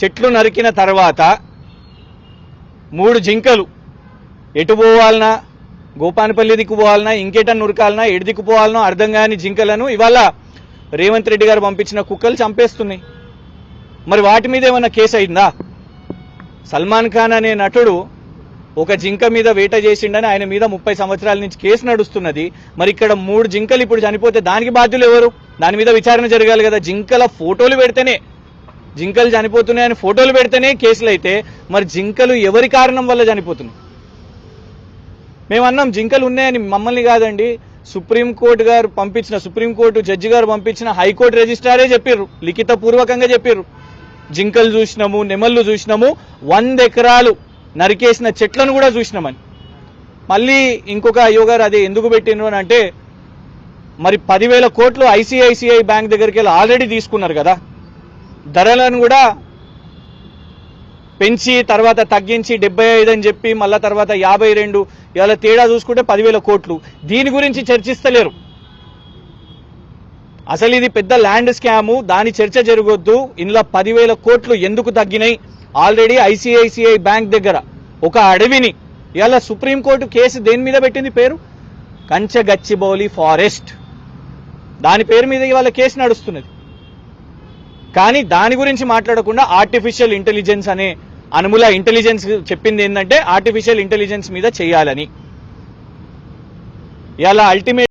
చెట్లు నరికిన తర్వాత మూడు జింకలు. ఎటు పోవాలనా? గోపానపల్లి దిక్కు పోవాలనా? ఇంకేటన్నా ఉరకాలనా ఎటు దిక్కు పోవాలనో అర్థం కాని జింకలను ఇవాళ రేవంత్ రెడ్డి గారు పంపించిన కుక్కలు చంపేస్తున్నాయి. మరి వాటి మీద ఏమన్నా కేసు అయిందా? సల్మాన్ ఖాన్ అనే నటుడు ఒక జింక మీద వేట చేసిండని ఆయన మీద ముప్పై సంవత్సరాల నుంచి కేసు నడుస్తున్నది. మరి ఇక్కడ మూడు జింకలు ఇప్పుడు చనిపోతే దానికి బాధ్యులు ఎవరు? దాని మీద విచారణ జరగాలి కదా. జింకల ఫోటోలు పెడితేనే జింకలు చనిపోతున్నాయని ఫోటోలు పెడితేనే కేసులు అయితే మరి జింకలు ఎవరి కారణం వల్ల చనిపోతున్నాయి? మేము అన్నాం జింకలు ఉన్నాయని మమ్మల్ని కాదండి. సుప్రీంకోర్టు గారు పంపించిన సుప్రీంకోర్టు జడ్జి గారు పంపించిన హైకోర్టు రిజిస్ట్రారే చెప్పారు లిఖిత పూర్వకంగా చెప్పారు జింకలు చూసినాము నెమళ్ళు చూసినాము వంద ఎకరాలు నరికేసిన చెట్లను కూడా చూసినామని. మళ్ళీ ఇంకొక అయ్యో గారు అదే ఎందుకు పెట్టిండ్రు అని అంటే మరి పదివేల కోట్లు ఐసిఐసిఐ బ్యాంక్ దగ్గరికి వెళ్ళి ఆల్రెడీ తీసుకున్నారు కదా. ధరలను కూడా పెంచి తర్వాత తగ్గించి డెబ్బై ఐదు అని చెప్పి మళ్ళా తర్వాత యాభై రెండు ఇవాళ తేడా చూసుకుంటే పదివేల కోట్లు. దీని గురించి చర్చిస్తలేరు. అసలు ఇది పెద్ద ల్యాండ్ స్కాము దాని చర్చ జరగొద్దు. ఇందులో పదివేల కోట్లు ఎందుకు తగ్గినాయి? ఆల్రెడీ ఐసిఐసిఐ బ్యాంక్ దగ్గర ఒక అడవిని. ఇవాళ సుప్రీంకోర్టు కేసు దేని మీద పెట్టింది పేరు? కంచగచ్చిబౌలి ఫారెస్ట్. దాని పేరు మీద ఇవాళ కేసు నడుస్తున్నది. కానీ దాని గురించి మాట్లాడకుండా ఆర్టిఫిషియల్ ఇంటెలిజెన్స్ అనే అనుముల ఇంటెలిజెన్స్ చెప్పింది ఏంటంటే ఆర్టిఫిషియల్ ఇంటెలిజెన్స్ మీద చేయాలని. ఇలా అల్టిమేట్